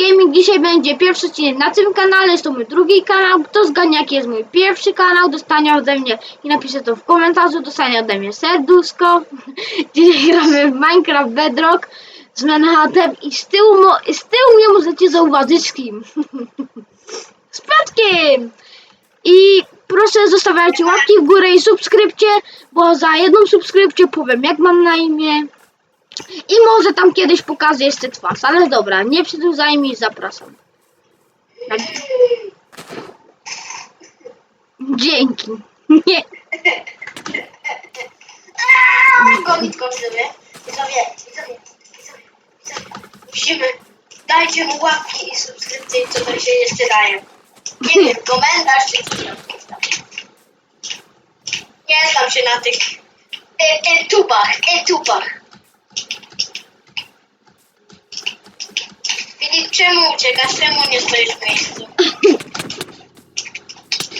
Gaming dzisiaj będzie pierwszy odcinek na tym kanale, jest to mój drugi kanał. Kto zgadnie jaki jest mój pierwszy kanał, dostanie ode mnie i napisze to w komentarzu, dostanie ode mnie serduszko. Dzisiaj gramy w Minecraft Bedrock z Manhattan i z tyłu, z tyłu mnie możecie zauważyć z kim. z Patkiem! I proszę zostawiajcie łapki w górę i subskrypcję, bo za jedną subskrypcję powiem jak mam na imię. I może tam kiedyś pokażę jeszcze twarz, ale dobra, nie przedłużajmy i zapraszam. Tak. Dzięki. Nie. Gonić go sobie. Widzowie, widzowie, widzowie, widzowie. Musimy. Dajcie mu łapki i subskrypcje, co tam się jeszcze daje. Nie wiem, komentarz czy coś tam. Nie znam się na tych e, etubach, etubach. Filip, czemu uciekasz? Czemu nie stoisz w miejscu?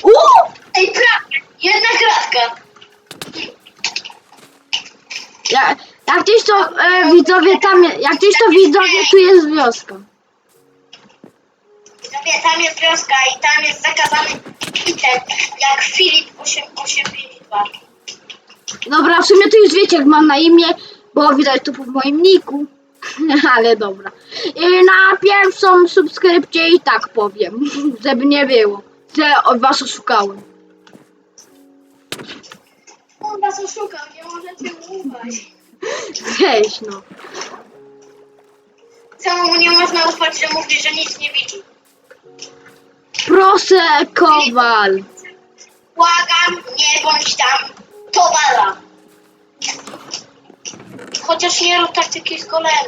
Uuu! Ej, prawie! Jedna kratka! Ja, jak gdzieś to e, widzowie tam, jak gdzieś to widzowie tu jest wioska. Widzowie, tam jest wioska i tam jest zakazany item, jak Filip 882. Dobra, w sumie to już wiecie jak mam na imię, bo widać tu po moim niku. Ale dobra. I na pierwszą subskrypcję i tak powiem, żeby nie było, że od was oszukałem. On was oszukał, nie możecie ufać. Weź no. Czemu mu nie można ufać, że mówi, że nic nie widzi? Proszę, Kowal. Błagam, nie bądź tam towara. Chociaż nie rób taktyki z golemem.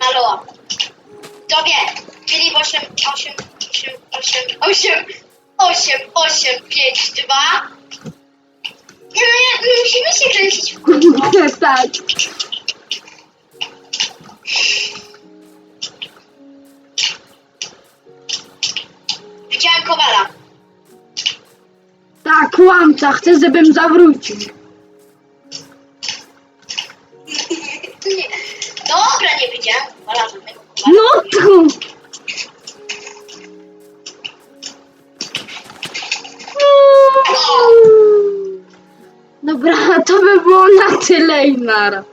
Maloa. To wie. Filip 8, 8, 8, 8, 8, 8, 8, 5, 2. Nie no, nie, my musimy się kręcić w kółko. tak. Widziałem Kowala. Kłamca, chcę, żebym zawrócił. Nie. Dobra, nie widziałem Kowala. No tu. Dobra, to by było na tyle i nara.